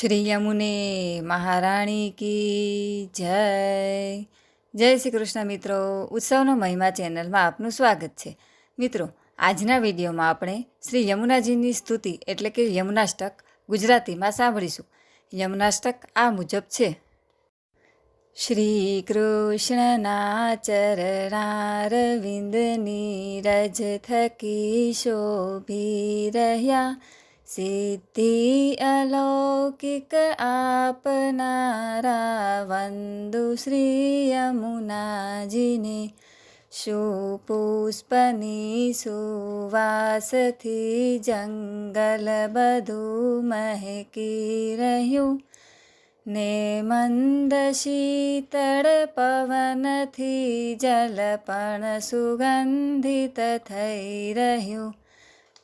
શ્રી યમુને મહારાણી કી જય. જય શ્રી કૃષ્ણ મિત્રો. ઉત્સવનો મહિમા ચેનલમાં આપનું સ્વાગત છે. મિત્રો, આજના વિડીયોમાં આપણે શ્રી યમુનાજીની સ્તુતિ એટલે કે યમુનાષ્ટક ગુજરાતીમાં સાંભળીશું. યમુનાષ્ટક આ મુજબ છે. શ્રી કૃષ્ણના ચરણારવિંદની રજ થકી શોભી રહ્યા. સિદ્ધિ અલૌકિક આપનારા વંદુ શ્રી યમુનાજીને સુપુષ્પની સુવાસથી જંગલ બધું મહેકી રહ્યું ને મંદ શીતળ પવનથી જલ પણ સુગંધિત થઈ રહ્યું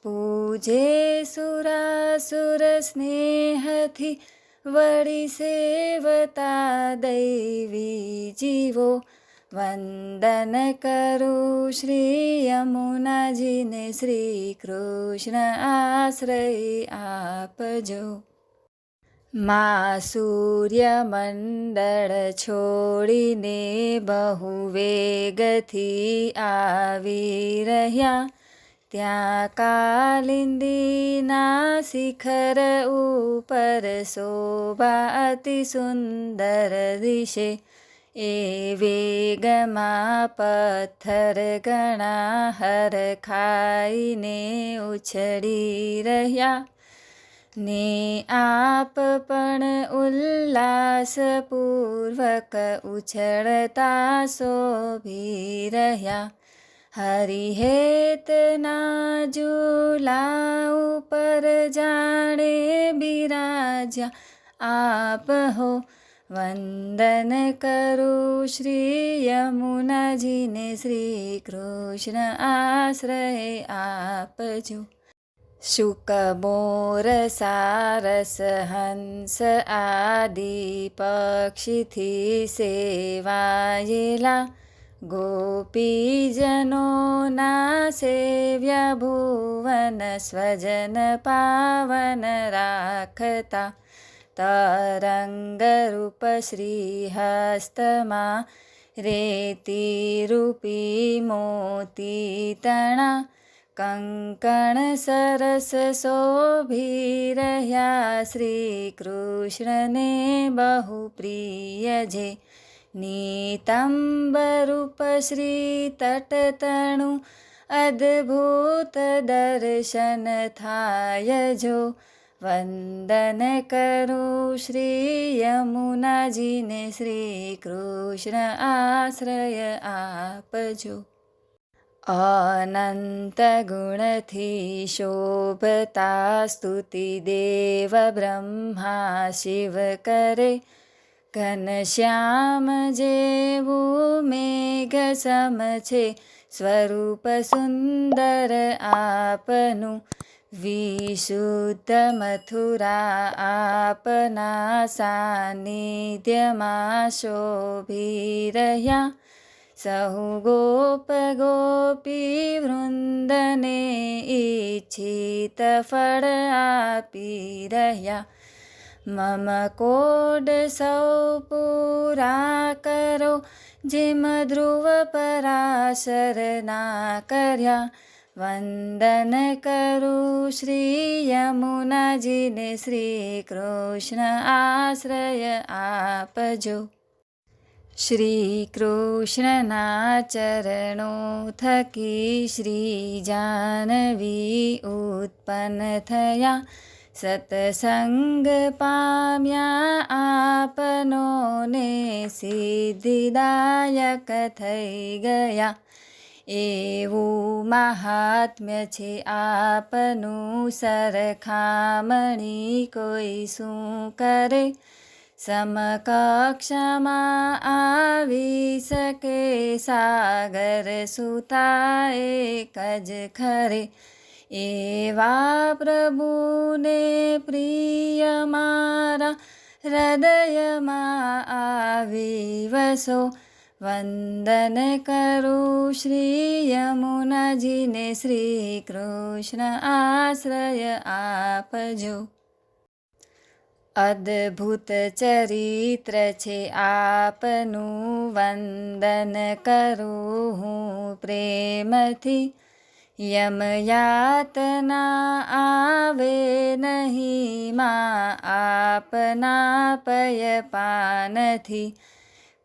પૂજે સુરાસુર સ્નેહથી વળી સેવતા દૈવી જીવો વંદન કરું શ્રી યમુનાજીને શ્રી કૃષ્ણ આશ્રય આપજો મા સૂર્યમંડળ છોડીને બહુ વેગથી આવી રહ્યા ત્યાં કાલિંદીના શિખર ઉપર શોભા અતિ સુંદર દિશે એ વેગમાં પથ્થર ઘણા હર ખાઈને ઉછળી રહ્યા ને આપ પણ ઉલ્લાસપૂર્વક ઉછળતા શોભી રહ્યા હરિહેતના ઝૂલા ઉપર જાણે બિરાજ્યા. આપ હો વંદન કરું શ્રી યમુનાજીને શ્રી કૃષ્ણ આશ્રય આપજો શુક, મોર, સારસ, હંસ આદિ પક્ષીથી સેવાયેલા. ગોપીજનોના સેવ્ય ભુવન સ્વજન પાવન રાખતા તરંગરૂપ શ્રીહસ્તમાં રેતી રૂપી મોતી તણા કંકણ સરસ શોભી રહ્યા શ્રી કૃષ્ણને બહુ પ્રિય છે નીતંબરૂપ શ્રી તટતણું અદ્ભુત દર્શન થાય જો વંદન કરું શ્રી યમુનાજીને શ્રી કૃષ્ણ આશ્રય આપજો અનંત ગુણથી શોભતા સ્તુતિ દેવ બ્રહ્મા શિવ કરે ઘનશ્યામ જેવું મેઘ સમ છે સ્વરૂપ સુંદર આપનું વિશુદ્ધ મથુરા આપના સાનિધ્યમાં શોભી રહ્યા. સહુ ગોપ ગોપી વૃંદને ઈચ્છિત ફળ આપી રહ્યા. મમ કોડ સૌ પૂરા કરો જેમ ધ્રુવ પરાશરના કર્યા વંદન કરું શ્રી યમુનાજીને શ્રી કૃષ્ણ આશ્રય આપજો શ્રી કૃષ્ણના ચરણો થકી શ્રી જાનવી ઉત્પન્ન થયા સતસંગ પામ્યા આપનોને સિદ્ધિદાયક થઈ ગયા એવું મહાત્મ્ય છે આપનું સરખામણી કોઈ શું કરે સમકક્ષમાં આવી શકે સાગર સુતા એક જ ખરે એવા પ્રભુને પ્રિય મારા હૃદયમાં આવી વસો વંદન કરું શ્રી યમુનાજીને શ્રી કૃષ્ણ આશ્રય આપજો અદ્ભુત ચરિત્ર છે આપનું વંદન કરું હું પ્રેમથી યમયાતના આવે નહીં માં આપના પયપાનથી.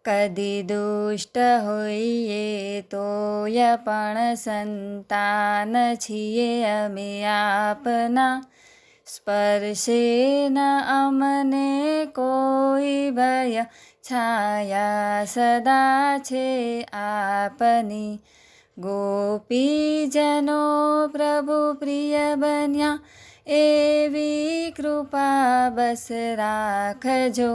કદી દુષ્ટ હોઈએ તોય પણ સંતાન છીએ અમે આપના. સ્પર્શે ન અમને કોઈ ભય, છાયા સદા છે આપની. ગોપીજનો પ્રભુ પ્રિય બન્યા એવી કૃપા બસ રાખજો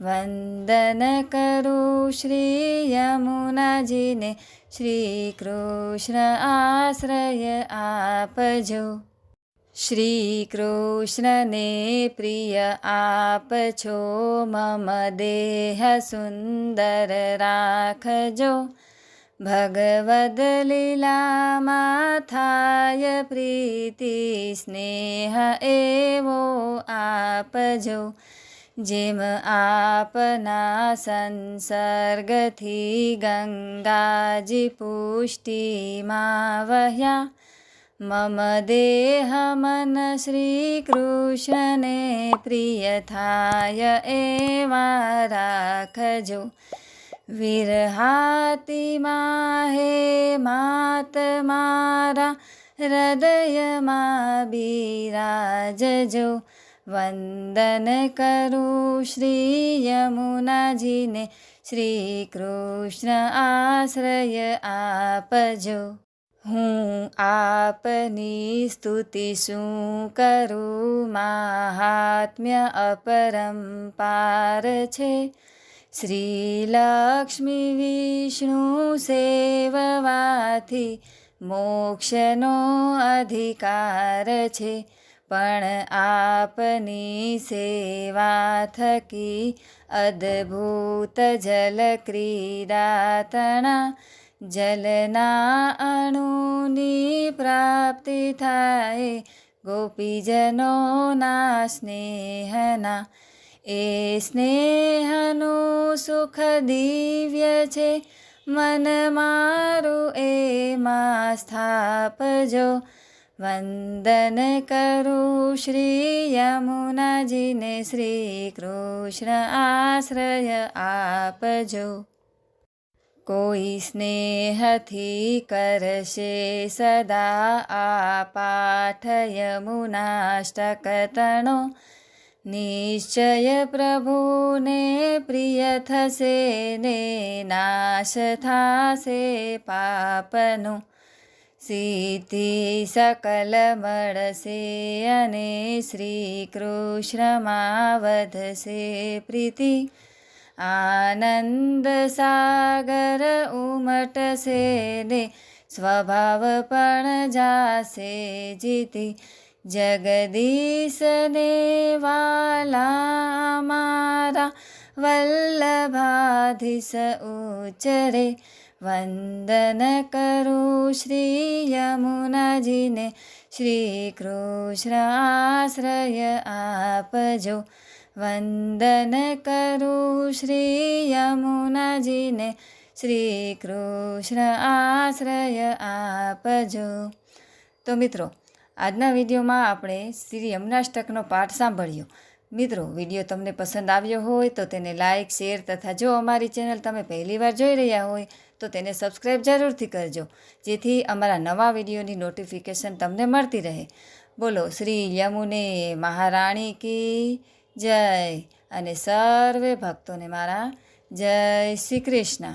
વંદન કરું શ્રી યમુનાજીને શ્રી કૃષ્ણ આશ્રય આપજો શ્રી કૃષ્ણને પ્રિય આપ છો મમ દેહ સુંદર રાખજો ભગવદ લીલામાં થાય પ્રીતિ સ્નેહ એવો આપજો જેમ આપના સંસર્ગથી ગંગાજી પુષ્ટિમાં વહ્યા મમ દેહ મન શ્રી કૃષ્ણને પ્રિય થાય એવા રાખજો વિરહાતિમાં હે માત મારા હૃદયમાં બિરાજજો વંદન કરું શ્રી યમુનાજીને શ્રી કૃષ્ણ આશ્રય આપજો હું આપની સ્તુતિ શું કરું મહાત્મ્ય અપરંપાર છે શ્રી લક્ષ્મી વિષ્ણુ સેવવાથી મોક્ષનો અધિકાર છે. પણ આપની સેવા થકી અદ્ભુત જલ ક્રીડા તણા જલના અણુની પ્રાપ્તિ થાય. ગોપીજનોના સ્નેહના એ સ્નેહનું સુખ દિવ્ય છે. મન મારું એમાં સ્થાપજો. વંદન કરું શ્રી યમુનાજીને શ્રી કૃષ્ણ આશ્રય આપજો. કોઈ સ્નેહથી કરશે સદા આ પાઠ યમુનાષ્ટકતણો નિશ્ચય પ્રભુને પ્રિય થશે ને નાશ થાશે પાપનું સિદ્ધિ સકલ મળશે અને શ્રી કૃષ્ણમાં વધશે પ્રીતિ આનંદ સાગર ઉમટશે ને સ્વભાવ પણ જાશે જીતી જગદીશને વાલા મારા વલ્લભાધીશ ઉચરે વંદન કરું શ્રી યમુનાજીને શ્રી કૃષ્ણ આશ્રય આપજો વંદન કરું શ્રી યમુનાજીને શ્રી કૃષ્ણ આશ્રય આપજો તો મિત્રો આજના વિડીયોમાં આપણે શ્રી યમનાષ્ટકનો પાઠ સાંભળ્યો. મિત્રો, વીડિયો તમને પસંદ આવ્યો હોય તો તેને લાઇક શેર તથા જો અમારી ચેનલ તમે પહેલીવાર જોઈ રહ્યા હોય તો તેને સબસ્ક્રાઈબ જરૂરથી કરજો, જેથી અમારા નવા વિડીયોની નોટિફિકેશન તમને મળતી રહે. બોલો, શ્રી યમુને મહારાણી કી જય અને સર્વે ભક્તોને મારા જય શ્રી કૃષ્ણ.